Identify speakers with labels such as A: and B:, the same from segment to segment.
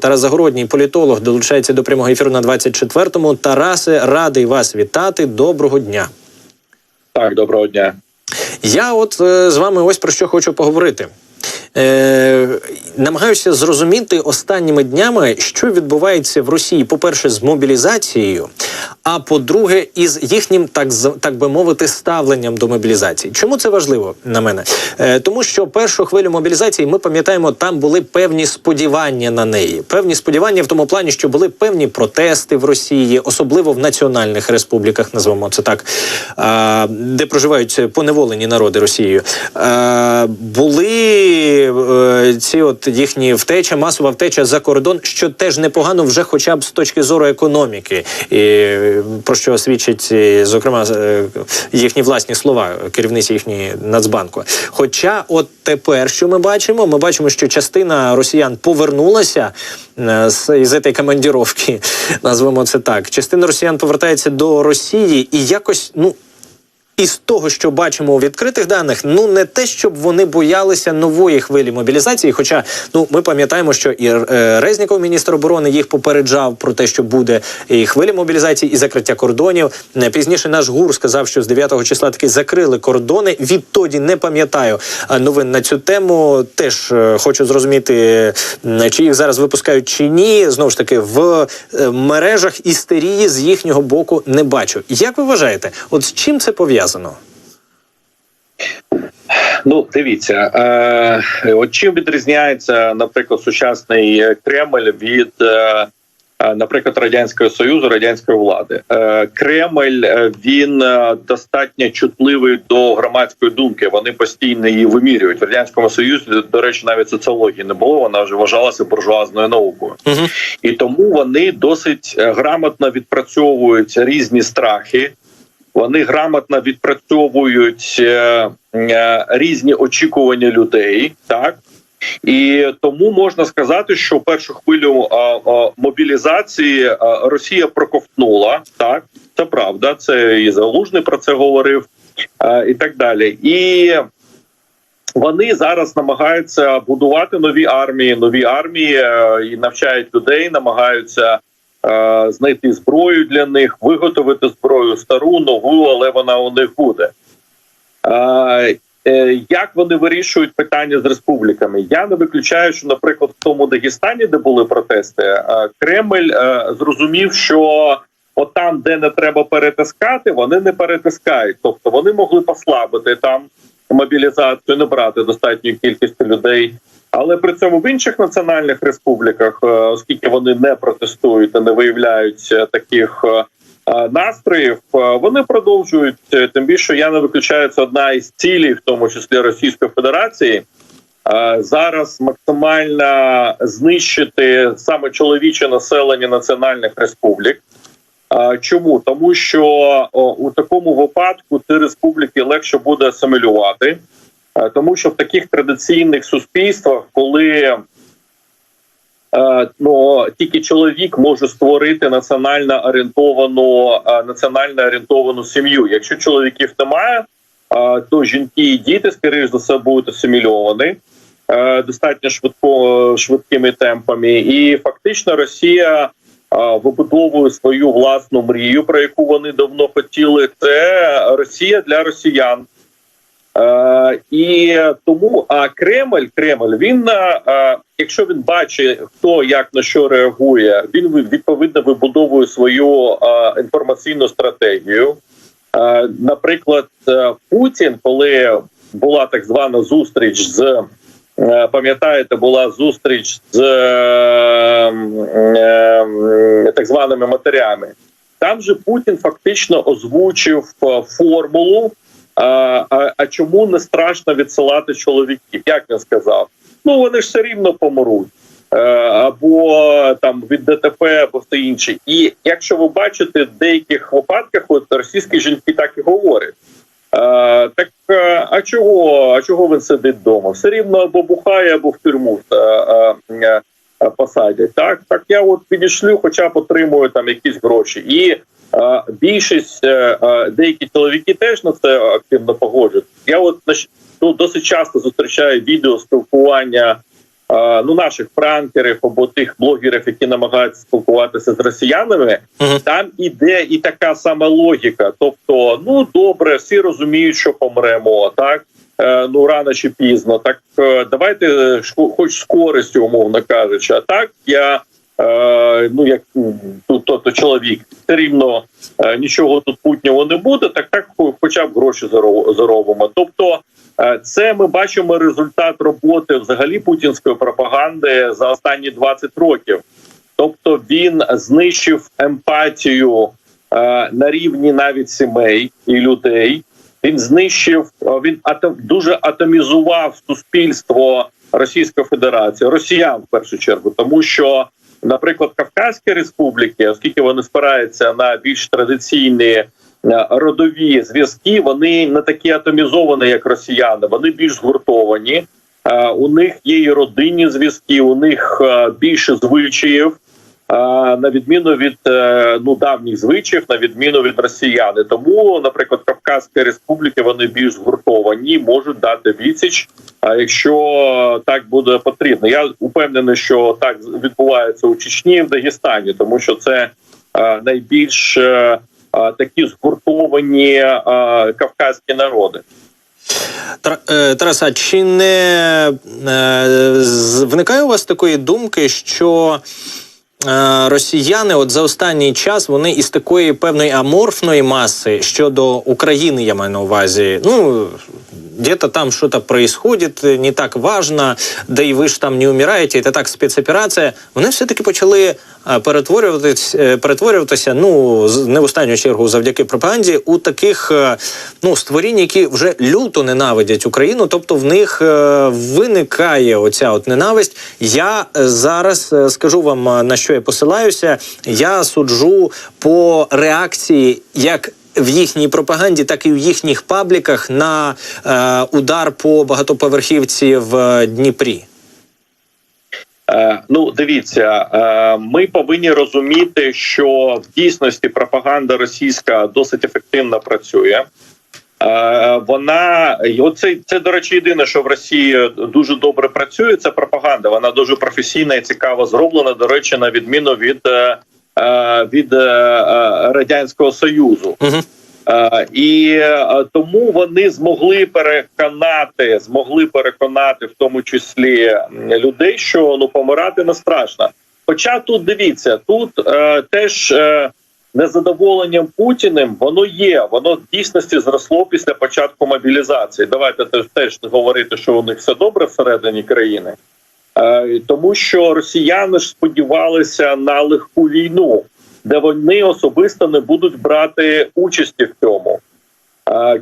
A: Тарас Загородній, політолог, долучається до прямого ефіру на 24-му. Тарасе, радий вас вітати. Доброго дня.
B: Так, доброго дня.
A: Я от е, з вами ось про що хочу поговорити. Е, намагаюся зрозуміти останніми днями, що відбувається в Росії, по-перше, з мобілізацією, а по-друге, із їхнім, так так би мовити, ставленням до мобілізації. Чому це важливо на мене? Е, тому що першу хвилю мобілізації ми пам'ятаємо, там були певні сподівання на неї. Певні сподівання в тому плані, що були певні протести в Росії, особливо в національних республіках, назвемо це так, а, де проживають поневолені народи Росією. А, були е, ці от їхні втеча, масова втеча за кордон, що теж непогано вже хоча б з точки зору економіки, і е, про що свідчить, е, зокрема, е, їхні власні слова, керівниці їхньої Нацбанку. Хоча, от тепер, що ми бачимо, ми бачимо, що частина росіян повернулася е, з із цієї командіровки, назвемо це так. Частина росіян повертається до Росії і якось, ну. Із того, що бачимо у відкритих даних, ну не те, щоб вони боялися нової хвилі мобілізації. Хоча ну ми пам'ятаємо, що і е, Резніков, міністр оборони, їх попереджав про те, що буде і хвиля мобілізації, і закриття кордонів. Е, Пізніше наш гур сказав, що з 9 числа таки закрили кордони. Відтоді не пам'ятаю е, новин на цю тему. Теж хочу зрозуміти, чи їх зараз випускають чи ні. Знову ж таки, в мережах істерії з їхнього боку не бачу. Як ви вважаєте, от з чим це пов'язано?
B: Ну, дивіться, е, от чим відрізняється, наприклад, сучасний Кремль від, е, е, наприклад, радянського союзу, радянської влади. Е, Кремль е, він е, достатньо чутливий до громадської думки. Вони постійно її вимірюють в радянському союзі. До речі, навіть соціології не було. Вона вже вважалася буржуазною наукою,
A: Угу.
B: і тому вони досить грамотно відпрацьовують різні страхи. Вони грамотно відпрацьовують е, е, різні очікування людей, так і тому можна сказати, що першу хвилю а, мобілізації Росія проковтнула. Так, це правда. Це і Залужний про це говорив, і так далі. І вони зараз намагаються будувати нові армії, нові армії е, і навчають людей, намагаються е, знайти зброю для них, виготовити зброю стару, нову, але вона у них буде. Е, е, Як вони вирішують питання з республіками? Я не виключаю, що, наприклад, в тому Дагестані, де були протести, е, Кремль е, зрозумів, що от там, де не треба перетискати, вони не перетискають. Тобто вони могли послабити там мобілізацію, не брати достатньої кількості людей. Але при цьому в інших національних республіках, е, оскільки вони не протестують і не виявляють е, таких е, настроїв, вони продовжують. Тим більше я не виключаю це одна із цілей, в тому числі Російської Федерації. Зараз максимально знищити саме чоловіче населення національних республік. Чому тому, що у такому випадку ці республіки легше буде асимілювати, тому що в таких традиційних суспільствах, коли е, ну тільки чоловік може створити національно орієнтовану е, національно орієнтовану сім'ю. Якщо чоловіків немає, е, то жінки і діти скоріш за все будуть асимільовані е, достатньо швидко швидкими темпами, і фактично Росія вибудовує свою власну мрію, про яку вони давно хотіли. Це Росія для росіян. Е, і тому а Кремль, Кремль, він е, е, якщо він бачить, хто як на що реагує, він відповідно вибудовує свою інформаційну стратегію. Наприклад, Путін, коли була так звана зустріч з пам'ятаєте, була зустріч з так званими матерями. Там же Путін фактично озвучив формулу. А, а, а чому не страшно відсилати чоловіків? Як він сказав? Ну вони ж все рівно помруть. Е, або там від ДТП, або все інше. І якщо ви бачите в деяких випадках, от російські жінки так і говорять. Е, так е, а чого? А чого він сидить вдома? Все рівно або бухає, або в тюрму е, е, посадять. Так, так я от підішлю, хоча б отримую там якісь гроші. І е, більшість е, е, деякі чоловіки теж на це активно погоджують. Я от ну, досить часто зустрічаю відео спілкування е, ну наших пранкерів або тих блогерів, які намагаються спілкуватися з росіянами,
A: Мгм.
B: там іде і така сама логіка. Тобто, ну добре, всі розуміють, що помремо, так е, ну рано чи пізно. Так е, давайте е, хоч з користю, умовно кажучи. А так я. Е, ну як тут тобто чоловік все рівно е, нічого тут путнього не буде. Так так хо- хоча б гроші заро- заробимо. Тобто, е, це ми бачимо результат роботи взагалі путінської пропаганди за останні 20 років. Тобто він знищив емпатію е, на рівні навіть сімей і людей. Він знищив, е, він атом, дуже атомізував суспільство Російської Федерації, росіян в першу чергу, тому що, наприклад, Кавказькі республіки, оскільки вони спираються на більш традиційні е, родові зв'язки, вони не такі атомізовані, як росіяни, вони більш згуртовані. Е, У них є і родинні зв'язки, у них більше звичаїв. На відміну від е, ну давніх звичаїв, на відміну від росіяни, тому, наприклад, Кавказькі республіки вони більш згуртовані, можуть дати відсіч. А якщо так буде потрібно, я упевнений, що так відбувається у Чечні в Дагестані, тому що це е, найбільш е, такі згуртовані кавказькі народи.
A: Тар- е, Тарас, а чи не виникає у вас такої думки, що росіяни от за останній час вони із такої певної аморфної маси щодо України, я маю на увазі, ну. Где-то там что-то происходит, не так важно, да і ви ж там не умираєте, це так спецоперація. Вони все-таки почали перетворюватись, е, перетворюватися, ну не в останню чергу завдяки пропаганді, у таких е, ну створінь, які вже люто ненавидять Україну. Тобто в них е, виникає оця от ненависть. Я зараз скажу вам на що я посилаюся. Я суджу по реакції як. В їхній пропаганді, так і в їхніх пабліках на е, удар по багатоповерхівці в е, Дніпрі.
B: Е, Ну, дивіться, е, ми повинні розуміти, що в дійсності пропаганда російська досить ефективно працює. Е, Вона оце це до речі, єдине, що в Росії дуже добре працює. Це пропаганда. Вона дуже професійна і цікаво зроблена. До речі, на відміну від, е, від е, е, радянського союзу.
A: Угу.
B: Е, І е, тому вони змогли переконати, змогли переконати в тому числі людей, що ну помирати не страшно. Хоча тут дивіться, тут е, теж е, незадоволенням Путіним воно є, воно в дійсності зросло після початку мобілізації. Давайте теж теж говорити, що у них все добре всередині країни, е, тому що росіяни ж сподівалися на легку війну де вони особисто не будуть брати участі в цьому.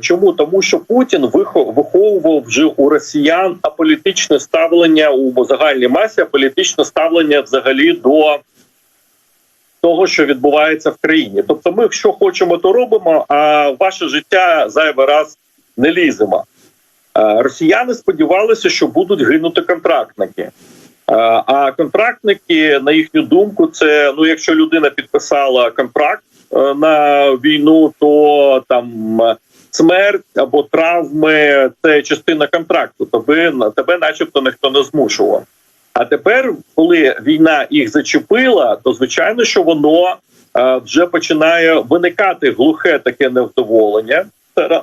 B: Чому тому, що Путін вихо- виховував вже у росіян аполітичне ставлення у загальній масі, аполітичне ставлення взагалі до того, що відбувається в країні. Тобто, ми що хочемо, то робимо, а ваше життя зайвий раз не ліземо. А, Росіяни сподівалися, що будуть гинути контрактники. А а контрактники, на їхню думку, це ну, якщо людина підписала контракт е, на війну, то там е, смерть або травми це частина контракту. Тебе тебе, начебто, ніхто не змушував. А тепер, коли війна їх зачепила, то звичайно, що воно е, вже починає виникати глухе таке невдоволення, е,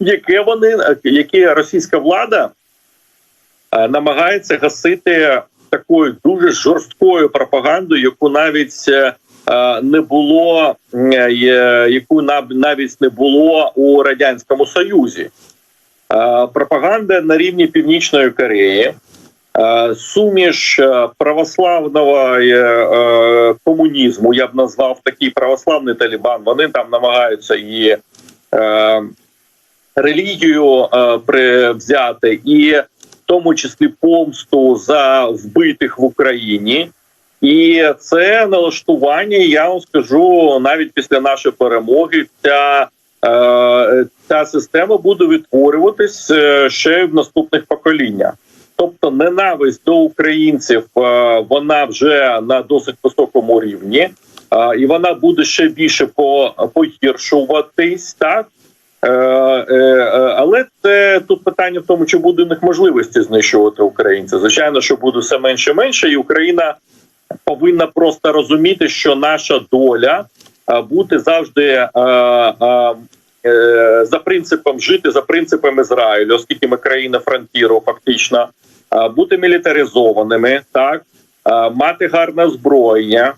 B: яке вони яке російська влада е, намагається гасити такою дуже жорсткою пропагандою, яку навіть е, не було, е, яку навіть не було у радянському союзі. Е, Пропаганда на рівні Північної Кореї, е, суміш е, православного е, е, комунізму, я б назвав такий православний Талібан. Вони там намагаються її е, релігію е, взяти і в тому числі помсту за вбитих в Україні. І це налаштування, я вам скажу, навіть після нашої перемоги, ця, е, ця система буде відтворюватись е, ще в наступних поколіннях. Тобто ненависть до українців е, вона вже на досить високому рівні, е, і вона буде ще більше по, погіршуватись, так але це тут питання в тому, чи буде в них можливості знищувати українців. Звичайно, що буде все менше і менше, і Україна повинна просто розуміти, що наша доля е, бути завжди е, е, е, за принципом жити за принципом Ізраїлю, оскільки ми країна фронтіру, фактично, е, бути мілітаризованими, так е, мати гарне озброєння.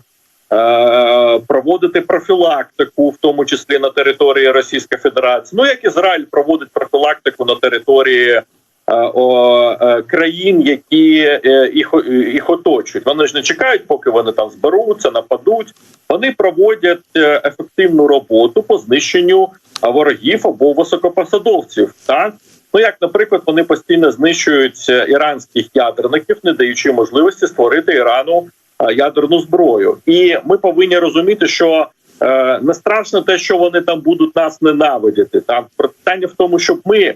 B: Е, Проводити профілактику, в тому числі на території Російської Федерації, ну як Ізраїль проводить профілактику на території е, е, країн, які їх, оточують. Вони ж не чекають, поки вони там зберуться, нападуть. Вони проводять ефективну роботу по знищенню ворогів або високопосадовців. Так ну як, наприклад, вони постійно знищують іранських ядерників, не даючи можливості створити Ірану ядерну зброю. І ми повинні розуміти, що е, не страшно те, що вони там будуть нас ненавидіти. Там питання в тому, щоб ми е,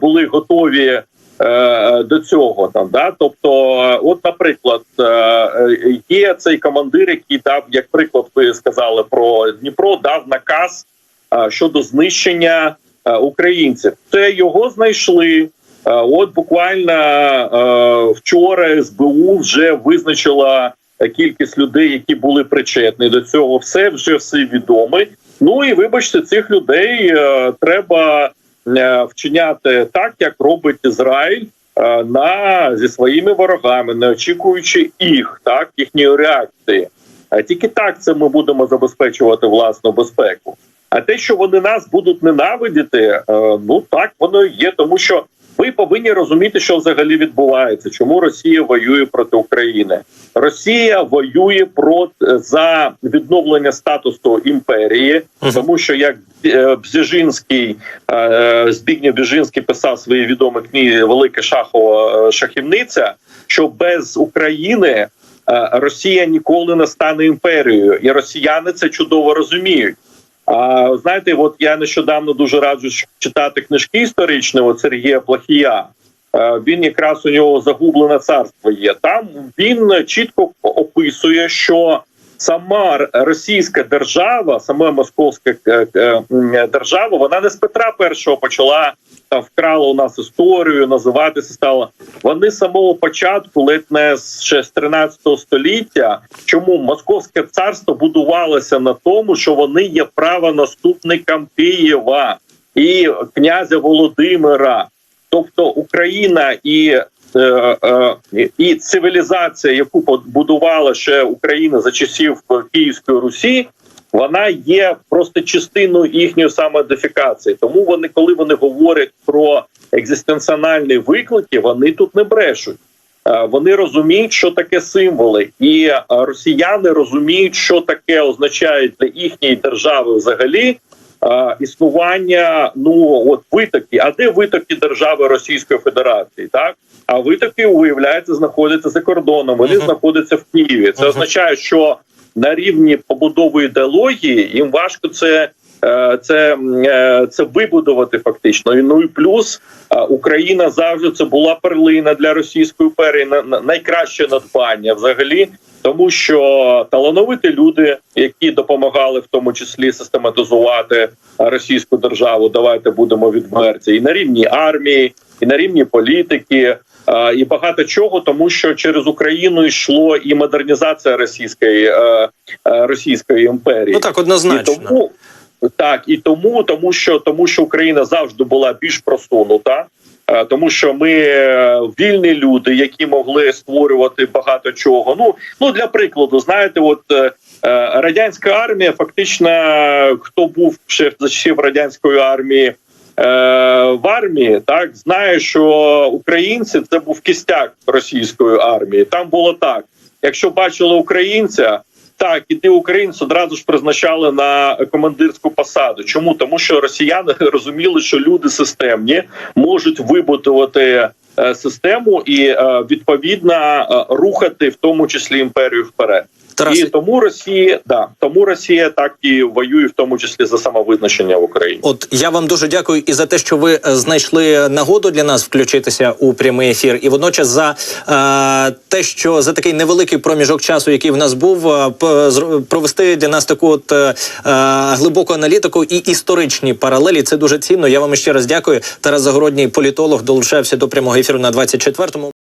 B: були готові. е, До цього там да, тобто, е, от, наприклад, е, е, є цей командир, який дав, як приклад, ви сказали про Дніпро, дав наказ е, щодо знищення е, українців. Це його знайшли. Е, От буквально е, вчора СБУ вже визначила кількість людей, які були причетні до цього. Все вже все відомо. Ну і вибачте, цих людей е, треба е, вчиняти так, як робить Ізраїль е, на зі своїми ворогами, не очікуючи їх, так їхньої реакції. А тільки так це ми будемо забезпечувати власну безпеку. А те, що вони нас будуть ненавидіти, ну так воно є, тому що ви повинні розуміти, що взагалі відбувається, чому Росія воює проти України. Росія воює проти за відновлення статусу імперії, тому що як е, Бзіжинський е, Збігнєв Бжезинський писав свої відомі книги Велика Шахова е, шахівниця, що без України е, Росія ніколи не стане імперією, і росіяни це чудово розуміють. А знаєте, от я нещодавно дуже раджу читати книжки історичні от Сергія Плахія. Е, Він якраз у нього загублене царство є. Там він чітко описує, що сама російська держава, сама московська е, е, держава, вона не з Петра І почала там вкрала у нас історію, називатися стала. Вони з самого початку, ледь не ще з 13 століття. Чому московське царство будувалося на тому, що вони є правонаступником Києва і князя Володимира, тобто Україна і. Е, е, І цивілізація, яку побудувала ще Україна за часів Київської Русі, вона є просто частиною їхньої самоідентифікації. Тому вони, коли вони говорять про екзистенціональні виклики, вони тут не брешуть. Е, Вони розуміють, що таке символи, і росіяни розуміють, що таке означає для їхньої держави взагалі е, існування. Ну от витоки. А де витоки держави Російської Федерації? Так а витоки виявляється знаходяться за кордоном. Вони
A: Мгм.
B: знаходяться в Києві. Це означає, що на рівні побудови ідеології їм важко це. е, Це, е, це вибудувати фактично. І, Ну і плюс Україна завжди це була перлина для Російської імперії, на- на- найкраще надбання взагалі, тому що талановиті люди, які допомагали в тому числі систематизувати російську державу, давайте будемо відверті, і на рівні армії, і на рівні політики. І багато чого, тому що через Україну йшло і модернізація російської е, е, російської імперії.
A: Ну так, однозначно.
B: І тому так, і тому, тому що тому, що Україна завжди була більш просунута, тому що ми е, вільні люди, які могли створювати багато чого. Ну ну для прикладу, знаєте, от е, е, радянська армія, фактично, хто був ще за часів радянської армії. е, В армії так знає, що українці це був кістяк російської армії. Там було так: якщо бачили українця, так, і ти українців одразу ж призначали на командирську посаду. Чому тому, що росіяни розуміли, що люди системні можуть вибудувати е, систему і е, відповідно е, рухати в тому числі імперію вперед.
A: Тарас,
B: І тому Росія да тому Росія так і воює, в тому числі за самовизначення в Україні.
A: От я вам дуже дякую і за те, що ви е, знайшли нагоду для нас включитися у прямий ефір, і водночас за е, те, що за такий невеликий проміжок часу, який в нас був, е, провести для нас таку от е, е, глибоку аналітику і історичні паралелі. Це дуже цінно. Я вам ще раз дякую. Тарас Загородній політолог долучався до прямого ефіру на 24-му.